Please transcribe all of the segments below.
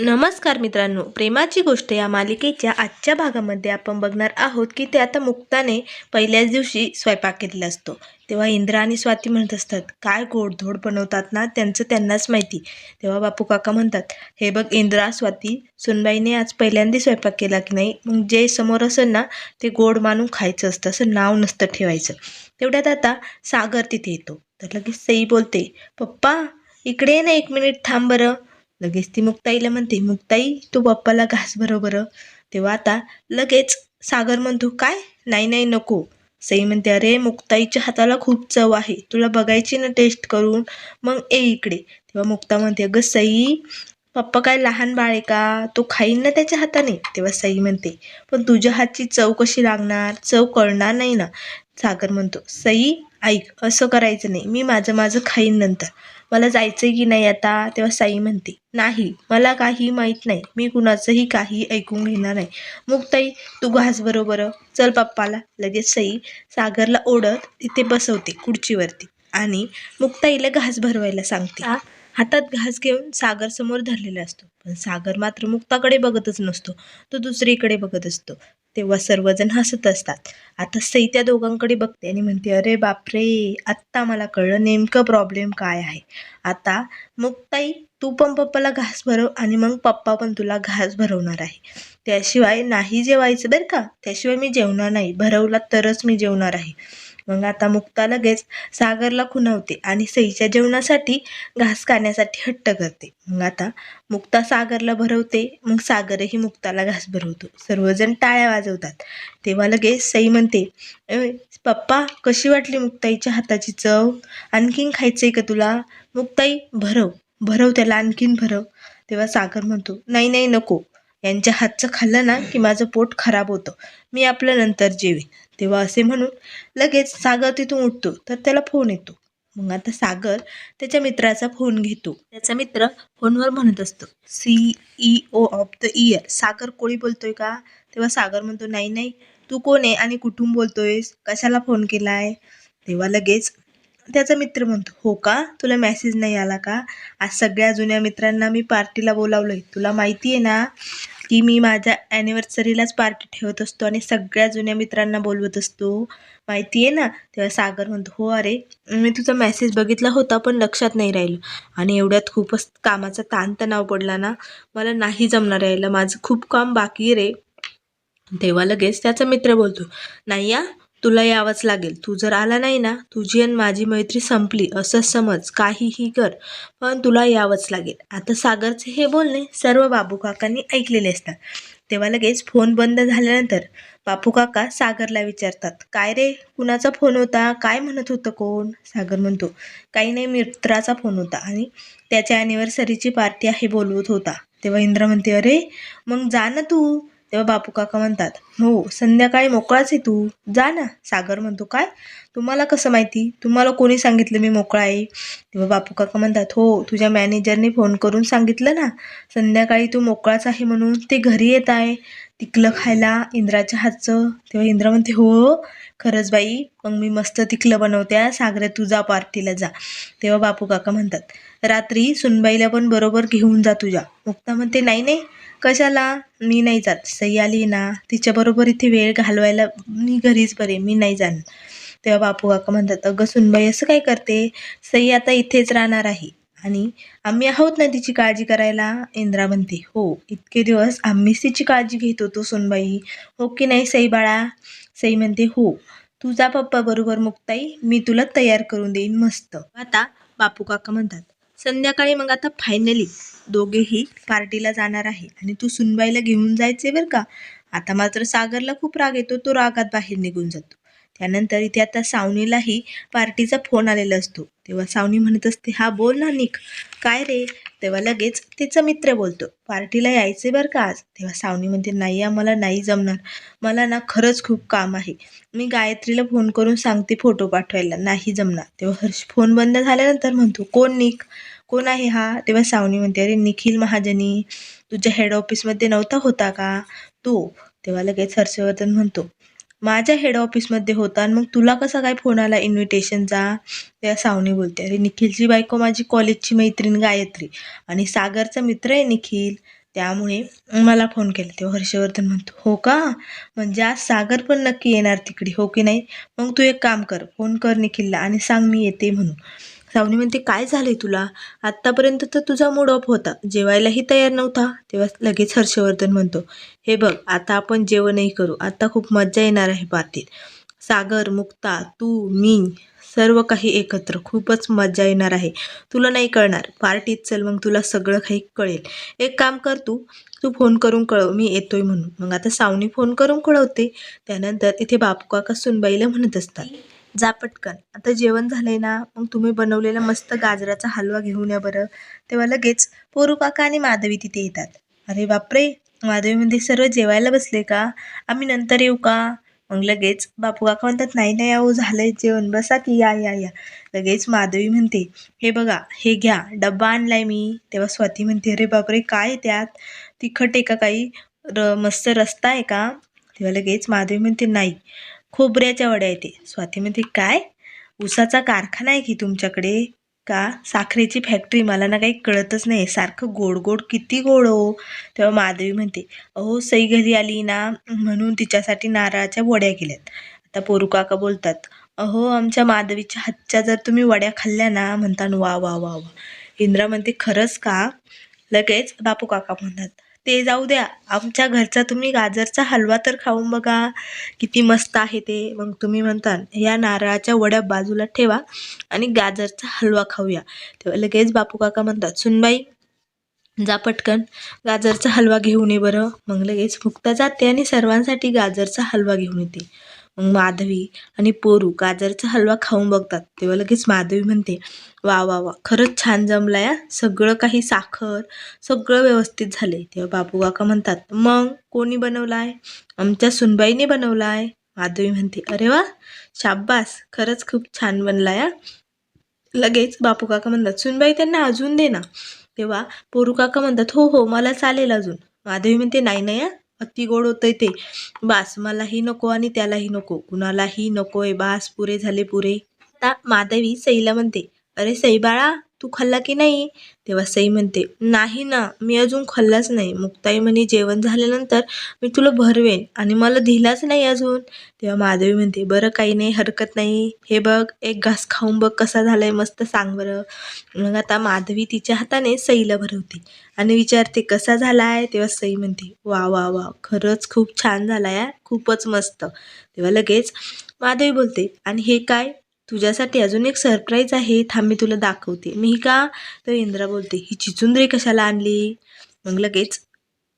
नमस्कार मित्रांनो प्रेमाची गोष्ट या मालिकेच्या आजच्या भागामध्ये आपण बघणार आहोत की ते आता मुक्ताने पहिल्याच दिवशी स्वयंपाक केलेला असतो. तेव्हा इंद्रा आणि स्वाती म्हणत असतात काय गोडधोड बनवतात ना त्यांचं त्यांनाच माहिती. तेव्हा बापू काका म्हणतात हे बघ इंद्रा स्वाती सुनबाईने आज पहिल्यांदा स्वयंपाक केला की नाही? मग जे समोर असेल ना ते गोड मानून खायचं असतं असं नाव नसतं ठेवायचं. तेवढ्यात आता सागर तिथे येतो. तर लगेच सई बोलते पप्पा इकडे ना एक मिनिट थांब बरं. लगेच ती मुक्ताईला म्हणते मुक्ताई तू पप्पाला घास बरोबर तेव्हा आता लगेच सागर म्हणतो काय? नाही नाही नको. सई म्हणते अरे मुक्ताईच्या हाताला खूप चव आहे. तुला बघायची ना टेस्ट करून? मग ए इकडे. तेव्हा मुक्ता म्हणते अगं सई पप्पा काय लहान बाळ आहे का? तो खाईन ना त्याच्या हाताने? तेव्हा सई म्हणते पण तुझ्या हातची चव कशी लागणार? चव कळणार नाही ना. सागर म्हणतो सई ऐक असं करायचं नाही. मी माझं माझं खाईन नंतर. मला जायचंय की नाही आता? तेव्हा साई म्हणते नाही मला काही माहीत नाही. मी कुणाचंही काही ऐकून घेणार नाही. मग ताई तू घास बरोबर चल पप्पाला. लगेच सई सागरला ओढत तिथे बसवते खुर्चीवरती आणि मुक्ताईला घास भरवायला सांगते. हातात घास घेऊन सागर समोर धरलेला असतो. पण सागर मात्र मुक्ताकडे बघतच नसतो. तो दुसरीकडे बघत असतो. तेव्हा सर्वजण हसत असतात. आता सई त्या दोघांकडे बघते आणि म्हणते अरे बापरे आत्ता मला कळलं नेमकं प्रॉब्लेम काय आहे. आता मग ताई तू पण पप्पाला घास भरव आणि मग पप्पा पण तुला घास भरवणार आहे. त्याशिवाय नाही जेवायचं बरं का? त्याशिवाय मी जेवणार नाही. भरवला तरच मी जेवणार आहे. मग आता मुक्ता लगेच सागरला खुनावते आणि सईच्या जेवणासाठी घास खाण्यासाठी हट्ट करते. मग आता मुक्ता सागरला भरवते मग सागरही मुक्ताला घास भरवतो. सर्वजण टाळ्या वाजवतात. तेव्हा लगेच सई म्हणते पप्पा कशी वाटली मुक्ताईच्या हाताची चव? आणखीन खायचंय का तुला? मुक्ताई भरव. भरव त्याला आणखीन भरव. तेव्हा सागर म्हणतो नाही नाही नको. यांच्या हातचं खाल्लं ना की माझं पोट खराब होतं. मी आपलं नंतर जेवीन. तेव्हा असे म्हणून लगेच सागर तिथून उठतो तर त्याला फोन येतो. मग आता सागर त्याच्या मित्राचा फोन घेतो. त्याचा मित्र फोनवर म्हणत असतो C O of the year Sagar Koli बोलतोय का? तेव्हा सागर म्हणतो नाही नाही. तू कोण आहे आणि कुठून बोलतोयस? कशाला फोन केला आहे तेव्हा लगेच त्याचा मित्र म्हणतो हो का? तुला मेसेज नाही आला का? आज सगळ्या जुन्या मित्रांना मी पार्टीला बोलावलंय. तुला माहिती आहे ना की मी माझ्या ॲनिव्हर्सरीलाच पार्टी ठेवत असतो आणि सगळ्या जुन्या मित्रांना बोलवत असतो. माहिती आहे ना? तेव्हा सागर म्हणतो हो अरे मी तुझा मेसेज बघितला होता पण लक्षात नाही राहिलं. आणि एवढ्यात खूपच कामाचा ताणतणाव पडला ना? मला नाही जमणार यायला. माझं खूप काम बाकी रे. तेव्हा लगेच त्याचा मित्र बोलतो नाही या तुला यावंच लागेल. तू जर आला नाही ना तुझी आणि माझी मैत्री संपली असं समज काहीही कर पण तुला यावंच लागेल. आता सागरचे हे बोलणे सर्व बाबू काकांनी ऐकलेले असतात. तेव्हा लगेच फोन बंद झाल्यानंतर बापू काका सागरला विचारतात काय रे कुणाचा फोन होता? काय म्हणत होतं कोण? सागर म्हणतो काही नाही मित्राचा फोन होता आणि त्याच्या ॲनिव्हर्सरीची पार्टी आहे बोलवत होता. तेव्हा इंद्र म्हणते अरे मग जा ना तू. तेव्हा बापू काका म्हणतात हो संध्याकाळी मोकळाच आहे तू. जा ना. सागर म्हणतो काय? तुम्हाला कसं माहिती? तुम्हाला कोणी सांगितलं मी मोकळा आहे? तेव्हा बापू काका म्हणतात हो तुझ्या मॅनेजरने फोन करून सांगितलं ना संध्याकाळी तू मोकळाच आहे म्हणून ते घरी येत आहे. तिकलं खायला इंद्राच्या हातचं. तेव्हा इंद्रा म्हणते हो, हो खरंच बाई मग मी मस्त तिकलं बनवते हा. सागरे तुझा पार्टीला जा. तेव्हा बापू काका म्हणतात रात्री सुनबाईला पण बरोबर घेऊन जा तुझ्या. मुक्ता म्हणते नाही नाही कशाला? मी नाही जात. सई आली ना तिच्याबरोबर इथे वेळ घालवायला मी घरीच बरे मी नाही जाणार. तेव्हा बापू काका म्हणतात अगं सुनबाई असं काय करते? सई आता इथेच राहणार आहे. आणि आम्ही आहोत ना तिची काळजी करायला? इंद्रा म्हणते हो इतके दिवस आम्हीच तिची काळजी घेत होतो सुनबाई. हो की नाही सई बाळा? सई म्हणते हो तुझा पप्पा बरोबर मुक्ताई मी तुला तयार करून देईन मस्त. आता बापू काका म्हणतात संध्याकाळी मग आता फायनली दोघेही पार्टीला जाणार आहे आणि तू सुनबाईला घेऊन जायचे बरं का? आता मात्र सागरला खूप राग येतो तो रागात बाहेर निघून जातो. त्यानंतर इथे आता सावनीलाही पार्टीचा फोन आलेला असतो. तेव्हा सावनी म्हणत असते हा बोल ना निक. काय रे? तेव्हा लगेच तिचा मित्र बोलतो पार्टीला यायचे बरं का आज? तेव्हा सावनी म्हणते नाही या मला नाही जमणार. मला ना खरंच खूप काम आहे. मी गायत्रीला फोन करून सांगते फोटो पाठवायला. नाही जमणार. तेव्हा हर्ष फोन बंद झाल्यानंतर म्हणतो कोण निक? कोण आहे हा? तेव्हा सावनी म्हणते अरे निखिल महाजनी. तुझ्या हेड ऑफिसमध्ये नव्हता होता का तो? तेव्हा लगेच हर्षवर्धन म्हणतो माझ्या हेड ऑफिसमध्ये होता आणि मग तुला कसा काय फोन आला? इन्व्हिटेशनचा त्या सावनी बोलते अरे निखिलची बायको माझी कॉलेजची मैत्रीण गायत्री आणि सागरचा मित्र आहे निखिल. त्यामुळे मला फोन केला. तेव्हा हर्षवर्धन म्हणतो हो का? म्हणजे आज सागर पण नक्की येणार तिकडे हो की नाही? मग तू एक काम कर फोन कर निखिलला आणि सांग मी येते म्हणून. सावनी म्हणते काय झालंय तुला? आत्तापर्यंत तर तुझा मूड ऑफ होता. जेवायलाही तयार नव्हता. तेव्हा लगेच हर्षवर्धन म्हणतो हे बघ आता आपण जेवणही करू. आता खूप मजा येणार आहे पार्टीत. सागर मुक्ता तू मी सर्व काही एकत्र. खूपच मजा येणार आहे. तुला नाही कळणार. पार्टीत चल मग तुला सगळं काही कळेल. एक काम कर तू. तू फोन करून कळव. मी येतोय म्हणून. मग आता सावनी फोन करून कळवते. त्यानंतर इथे बापू काका सुनबाईला म्हणत असतात जा पटकन. आता जेवण झालंय ना मग तुम्ही बनवलेला मस्त गाजराचा हलवा घेऊन या बरं. तेव्हा लगेच पोरू काका आणि माधवी तिथे येतात. अरे बापरे माधवी म्हणते सर्व जेवायला बसले का? आम्ही नंतर येऊ का? मग लगेच बापू काका म्हणतात नाही नाही अहो झालंय जेवण. बसा की या या या. लगेच माधवी म्हणते हे बघा हे घ्या. डब्बा आणलाय मी. तेव्हा स्वाती म्हणते अरे बापरे काय त्यात? तिखट आहे का काही? र मस्त रस्ता आहे का? तेव्हा लगेच माधवी म्हणते नाही. खोबऱ्याच्या वड्या येते. स्वाती म्हणते काय? उसाचा कारखाना आहे की तुमच्याकडे? का? साखरेची फॅक्टरी मला ना काही कळतच नाही. सारखं गोड गोड किती गोड हो. तेव्हा माधवी म्हणते अहो सई घरी आली ना म्हणून तिच्यासाठी नारळाच्या वड्या केल्यात. आता पोरू काका बोलतात अहो आमच्या माधवीच्या हातच्या जर तुम्ही वड्या खाल्ल्या ना म्हणता वा वा वा वा. इंद्रा म्हणते खरंच का? लगेच बापू काका म्हणतात ते जाऊ द्या. आमच्या घरचा तुम्ही गाजरचा हलवा तर खाऊन बघा. किती मस्त आहे ते. मग तुम्ही म्हणता या नारळाच्या वड्या बाजूला ठेवा आणि गाजरचा हलवा खाऊया. तेव्हा लगेच बापू काका म्हणतात सुनबाई जा पटकन. गाजरचा हलवा घेऊन ये बरं. मग लगेच मुक्ता जाते आणि सर्वांसाठी गाजरचा हलवा घेऊन येते. मग माधवी आणि पोरू गाजरचा हलवा खाऊन बघतात. तेव्हा लगेच माधवी म्हणते वा वा वा खरंच छान जमला या सगळं काही साखर सगळं व्यवस्थित झाले तेव्हा बापू काका म्हणतात मग कोणी बनवलाय? आमच्या सुनबाईने बनवलाय. माधवी म्हणते अरे वा शाब्बास खरंच खूप छान बनला या लगेच बापू काका म्हणतात सुनबाई त्यांना अजून दे ना. तेव्हा पोरू काका म्हणतात हो हो मला चालेल अजून. माधवी म्हणते नाही नाही या अति गोड होतंय ते. बास मलाही नको आणि त्यालाही नको. कुणालाही नकोय बास पुरे झाले पुरे. आता माधवी सईला म्हणते अरे सई बाळा तू खाल्ला की नाही? तेव्हा सई म्हणते नाही ना मी अजून खाल्लाच नाही. मुक्ताई म्हणे जेवण झाल्यानंतर मी तुला भरवेन आणि मला दिलाच नाही अजून. तेव्हा माधवी म्हणते बरं काही नाही हरकत नाही. हे बघ एक घास खाऊन बघ कसा झालाय मस्त सांग बरं. मग आता माधवी तिच्या हाताने सईला भरवते आणि विचारते कसा झालाय? तेव्हा सई म्हणते वा वा वा खरंच खूप छान झालाय हा. खूपच मस्त. तेव्हा लगेच माधवी बोलते आणि हे काय? तुझ्यासाठी अजून एक सरप्राईज आहे. थांब मी तुला दाखवते. मी का तर इंद्रा बोलते ही चिचुंद्री कशाला आणली? मग लगेच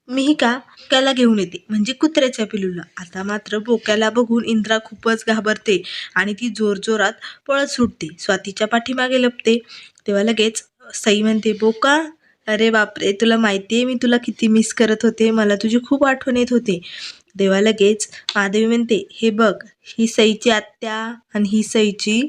मी का बोक्याला घेऊन येते म्हणजे कुत्र्याच्या पिलूला. आता मात्र बोक्याला बघून इंद्रा खूपच घाबरते आणि ती जोरजोरात पळत सुटते. स्वातीच्या पाठीमागे लपते. तेव्हा लगेच सई म्हणते बोका अरे बापरे तुला माहिती आहे मी तुला किती मिस करत होते. मला तुझी खूप आठवण येत होते. तेव्हा लगेच माधवी म्हणते हे बघ ही सईची आत्या आणि ही सईची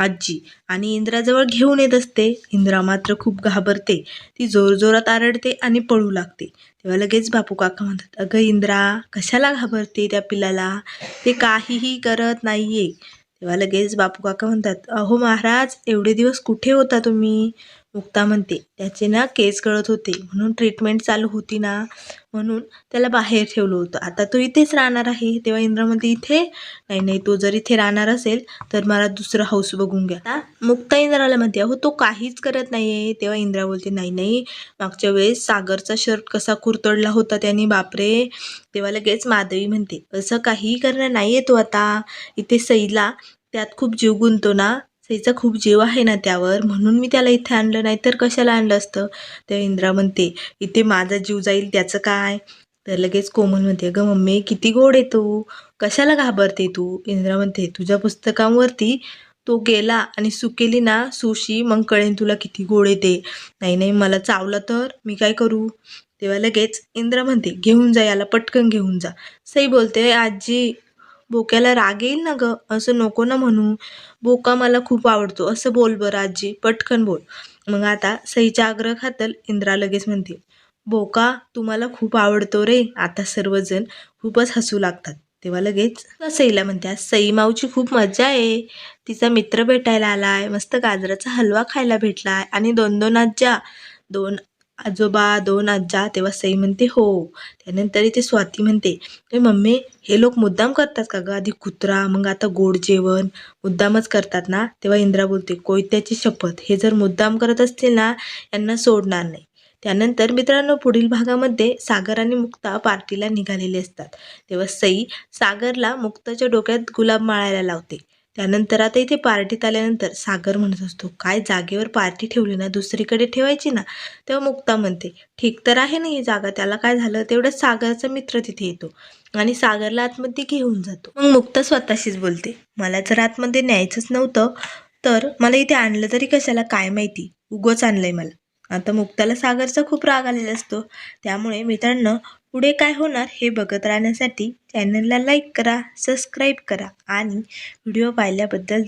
आजी आणि इंद्राजवळ घेऊन येत असते. इंद्रा मात्र खूप घाबरते. ती जोरजोरात आरडते आणि पळू लागते. तेव्हा लगेच बापू काका म्हणतात अगं इंद्रा कशाला घाबरते त्या पिलाला? ते काहीही करत नाहीये. तेव्हा लगेच बापू काका म्हणतात अहो महाराज एवढे दिवस कुठे होता तुम्ही? मुक्ता म्हणते त्याचे ना केस गळत होते म्हणून ट्रीटमेंट चालू होती ना म्हणून त्याला बाहेर ठेवलं होतं. आता तो इथेच राहणार आहे. तेव्हा इंद्र म्हणते इथे? नाही नाही तो जर इथे राहणार असेल तर मला दुसरं हाऊस बघून घ्या. आता मुक्ता इंद्राला म्हणते अहो तो काहीच करत नाहीये. तेव्हा इंद्रा बोलते नाही नाही मागच्या वेळेस सागरचा शर्ट कसा कुरतडला होता त्याने बापरे. तेव्हा लगेच माधवी म्हणते असं काहीही करणार नाही तो आता. इथे सईला त्यात खूप जीव गुंतो ना सईचा खूप जीव आहे ना त्यावर. म्हणून मी त्याला इथे आणलं. नाही तर कशाला आणलं असतं? तेव्हा इंद्रा म्हणते इथे माझा जीव जाईल त्याचं काय? तर लगेच कोमल म्हणते अगं मम्मी किती गोड आहे तू. कशाला घाबरते तू? इंद्रा म्हणते तुझ्या पुस्तकांवरती तो गेला आणि सुकेली ना सुशी मग कळेन तुला किती गोड येते नाही नाही मला चावलं तर मी काय करू? तेव्हा लगेच इंद्रा म्हणते घेऊन जा याला पटकन घेऊन जा. सई बोलते आजी बोक्याला राग येईल ना ग? असं नको ना म्हणू. बोका मला खूप आवडतो. असं बोल बरं आजी. पटकन बोल. मग आता सईच्या आग्रह खातल इंद्रा लगेच म्हणते बोका तुम्हाला खूप आवडतो रे. आता सर्वजण खूपच हसू लागतात. तेव्हा लगेच सईला म्हणते "आज सई माऊची खूप मजा आहे. तिचा मित्र भेटायला आलाय. मस्त गाजराचा हलवा खायला भेटलाय. आणि दोन दोन आज्या. दोन आजोबा दोन आज्जा तेव्हा सई म्हणते हो. त्यानंतर इथे स्वाती म्हणते ते मम्मी हे लोक मुद्दाम करतात का ग? आधी कुत्रा मग आता गोड जेवण. मुद्दामच करतात ना? तेव्हा इंद्रा बोलते कोयत्याची शपथ. हे जर मुद्दाम करत असतील ना यांना सोडणार नाही. त्यानंतर मित्रांनो पुढील भागामध्ये सागर आणि मुक्ता पार्टीला निघालेले असतात. तेव्हा सई सागरला मुक्ताच्या डोक्यात गुलाब माळायला लावते. त्यानंतर आता इथे पार्टीत आल्यानंतर सागर म्हणत असतो काय जागेवर पार्टी ठेवली ना दुसरीकडे ठेवायची ना? तेव्हा मुक्ता म्हणते ठीक तर आहे ना ही जागा त्याला काय झालं? तेवढं सागरचा मित्र तिथे येतो आणि सागरला आतमध्ये घेऊन जातो. मग मुक्ता स्वतःशीच बोलते मला जर आतमध्ये न्यायचंच नव्हतं तर मला इथे आणलं तरी कशाला? काय माहिती? उगोच आणलंय मला. आता मुक्ताला सागरचा खूप राग आलेला असतो त्यामुळे मित्रांनो पुढे काय होणार हे बघत राहण्यासाठी चॅनलला लाईक करा सबस्क्राईब करा आणि व्हिडिओ पाहिल्याबद्दल